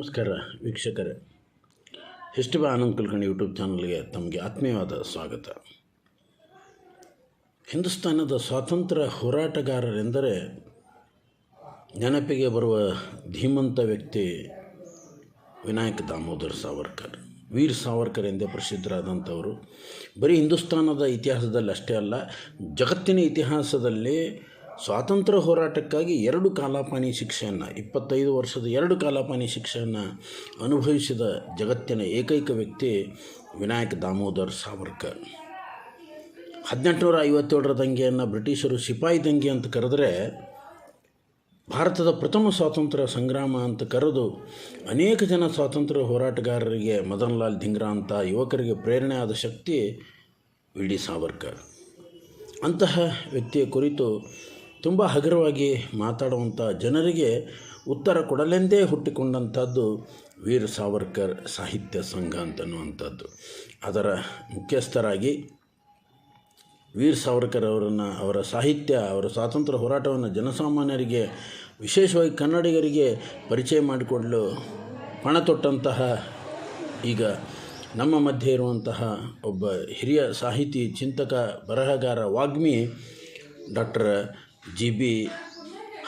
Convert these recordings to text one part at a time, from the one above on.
ನಮಸ್ಕಾರ ವೀಕ್ಷಕರೇ. ಹಿಸ್ಟಿಬಾ ಆನಂದ್ ಕುಲಕರ್ಣಿ ಯೂಟ್ಯೂಬ್ ಚಾನಲ್ಗೆ ತಮಗೆ ಆತ್ಮೀಯವಾದ ಸ್ವಾಗತ. ಹಿಂದೂಸ್ತಾನದ ಸ್ವಾತಂತ್ರ್ಯ ಹೋರಾಟಗಾರರೆಂದರೆ ನೆನಪಿಗೆ ಬರುವ ಧೀಮಂತ ವ್ಯಕ್ತಿ ವಿನಾಯಕ್ ದಾಮೋದರ್ ಸಾವರ್ಕರ್. ವೀರ್ ಸಾವರ್ಕರ್ ಎಂದೇ ಪ್ರಸಿದ್ಧರಾದಂಥವರು. ಬರೀ ಹಿಂದೂಸ್ತಾನದ ಇತಿಹಾಸದಲ್ಲಿ ಅಷ್ಟೇ ಅಲ್ಲ, ಜಗತ್ತಿನ ಇತಿಹಾಸದಲ್ಲಿ ಸ್ವಾತಂತ್ರ್ಯ ಹೋರಾಟಕ್ಕಾಗಿ ಎರಡು ಕಾಲಾಪಾನಿ ಶಿಕ್ಷೆಯನ್ನು, ಇಪ್ಪತ್ತೈದು ವರ್ಷದ ಎರಡು ಕಾಲಾಪಾನಿ ಶಿಕ್ಷೆಯನ್ನು ಅನುಭವಿಸಿದ ಜಗತ್ತಿನ ಏಕೈಕ ವ್ಯಕ್ತಿ ವಿನಾಯಕ್ ದಾಮೋದರ್ ಸಾವರ್ಕರ್. ಹದಿನೆಂಟುನೂರ ಐವತ್ತೇಳರ ದಂಗೆಯನ್ನು ಬ್ರಿಟಿಷರು ಸಿಪಾಯಿ ದಂಗೆ ಅಂತ ಕರೆದರೆ, ಭಾರತದ ಪ್ರಥಮ ಸ್ವಾತಂತ್ರ್ಯ ಸಂಗ್ರಾಮ ಅಂತ ಕರೆದು ಅನೇಕ ಜನ ಸ್ವಾತಂತ್ರ್ಯ ಹೋರಾಟಗಾರರಿಗೆ ಮದನ್ ಲಾಲ್ ಧಿಂಗ್ರಾ ಅಂತ ಯುವಕರಿಗೆ ಪ್ರೇರಣೆ ಆದ ಶಕ್ತಿ ವಿ. ಡಿ. ಸಾವರ್ಕರ್. ಅಂತಹ ವ್ಯಕ್ತಿಯ ಕುರಿತು ತುಂಬ ಹಗುರವಾಗಿ ಮಾತಾಡುವಂಥ ಜನರಿಗೆ ಉತ್ತರ ಕೊಡಲೆಂದೇ ಹುಟ್ಟಿಕೊಂಡಂಥದ್ದು ವೀರ ಸಾವರ್ಕರ್ ಸಾಹಿತ್ಯ ಸಂಘ ಅಂತನ್ನುವಂಥದ್ದು ಅದರ ಮುಖ್ಯಸ್ಥರಾಗಿ ವೀರ್ ಸಾವರ್ಕರ್ ಅವರನ್ನು, ಅವರ ಸಾಹಿತ್ಯ, ಅವರ ಸ್ವಾತಂತ್ರ್ಯ ಹೋರಾಟವನ್ನು ಜನಸಾಮಾನ್ಯರಿಗೆ, ವಿಶೇಷವಾಗಿ ಕನ್ನಡಿಗರಿಗೆ ಪರಿಚಯ ಮಾಡಿಕೊಡಲು ಪಣ ತೊಟ್ಟಂತಹ ಈಗ ನಮ್ಮ ಮಧ್ಯೆ ಇರುವಂತಹ ಒಬ್ಬ ಹಿರಿಯ ಸಾಹಿತಿ, ಚಿಂತಕ, ಬರಹಗಾರ ವಾಗ್ಮಿ ಡಾಕ್ಟರ್ ಜಿ ಬಿ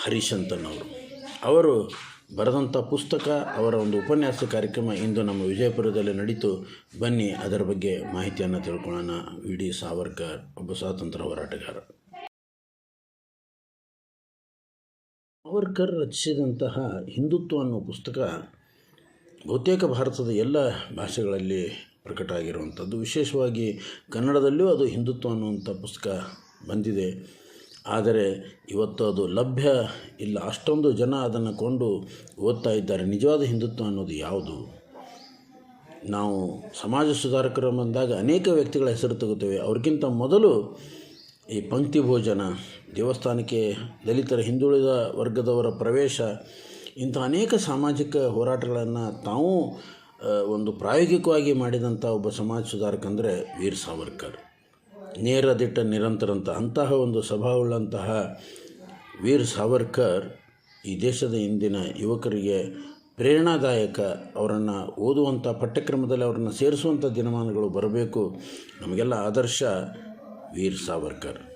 ಹರಿಶಂತನ್ ಅವರು ಅವರು ಬರೆದಂಥ ಪುಸ್ತಕ, ಅವರ ಒಂದು ಉಪನ್ಯಾಸ ಕಾರ್ಯಕ್ರಮ ಇಂದು ನಮ್ಮ ವಿಜಯಪುರದಲ್ಲಿ ನಡೀತು. ಬನ್ನಿ, ಅದರ ಬಗ್ಗೆ ಮಾಹಿತಿಯನ್ನು ತಿಳ್ಕೊಳ್ಳೋಣ. ವಿ. ಡಿ. ಸಾವರ್ಕರ್, ಒಬ್ಬ ಸ್ವಾತಂತ್ರ್ಯ ಹೋರಾಟಗಾರ. ಸಾವರ್ಕರ್ ರಚಿಸಿದಂತಹ ಹಿಂದುತ್ವ ಅನ್ನೋ ಪುಸ್ತಕ ಬಹುತೇಕ ಭಾರತದ ಎಲ್ಲ ಭಾಷೆಗಳಲ್ಲಿ ಪ್ರಕಟ ಆಗಿರುವಂಥದ್ದು ವಿಶೇಷವಾಗಿ ಕನ್ನಡದಲ್ಲೂ ಅದು ಹಿಂದುತ್ವ ಅನ್ನುವಂಥ ಪುಸ್ತಕ ಬಂದಿದೆ. ಆದರೆ ಇವತ್ತು ಅದು ಲಭ್ಯ ಇಲ್ಲ. ಅಷ್ಟೊಂದು ಜನ ಅದನ್ನು ಕೊಂಡು ಓದ್ತಾ ಇದ್ದಾರೆ. ನಿಜವಾದ ಹಿಂದುತ್ವ ಅನ್ನೋದು ಯಾವುದು? ನಾವು ಸಮಾಜ ಸುಧಾರಕರು ಬಂದಾಗ ಅನೇಕ ವ್ಯಕ್ತಿಗಳ ಹೆಸರು ತಗೋತೇವೆ. ಅವ್ರಿಗಿಂತ ಮೊದಲು ಈ ಪಂಕ್ತಿ ಭೋಜನ, ದೇವಸ್ಥಾನಕ್ಕೆ ದಲಿತರ, ಹಿಂದುಳಿದ ವರ್ಗದವರ ಪ್ರವೇಶ, ಇಂಥ ಅನೇಕ ಸಾಮಾಜಿಕ ಹೋರಾಟಗಳನ್ನು ತಾವು ಒಂದು ಪ್ರಾಯೋಗಿಕವಾಗಿ ಮಾಡಿದಂಥ ಒಬ್ಬ ಸಮಾಜ ಸುಧಾರಕ ಅಂದರೆ ವೀರ್ ಸಾವರ್ಕರ್. ನೇರ ದಿಟ್ಟ ನಿರಂತರ ಅಂತ ಅಂತಹ ಒಂದು ಸ್ವಭಾವವುಳ್ಳಂತಹ ವೀರ್ ಸಾವರ್ಕರ್ ಈ ದೇಶದ ಇಂದಿನ ಯುವಕರಿಗೆ ಪ್ರೇರಣಾದಾಯಕ ಅವರನ್ನು ಓದುವಂಥ ಪಠ್ಯಕ್ರಮದಲ್ಲಿ ಅವರನ್ನು ಸೇರಿಸುವಂಥ ದಿನಮಾನಗಳು ಬರಬೇಕು. ನಮಗೆಲ್ಲ ಆದರ್ಶ ವೀರ್ ಸಾವರ್ಕರ್.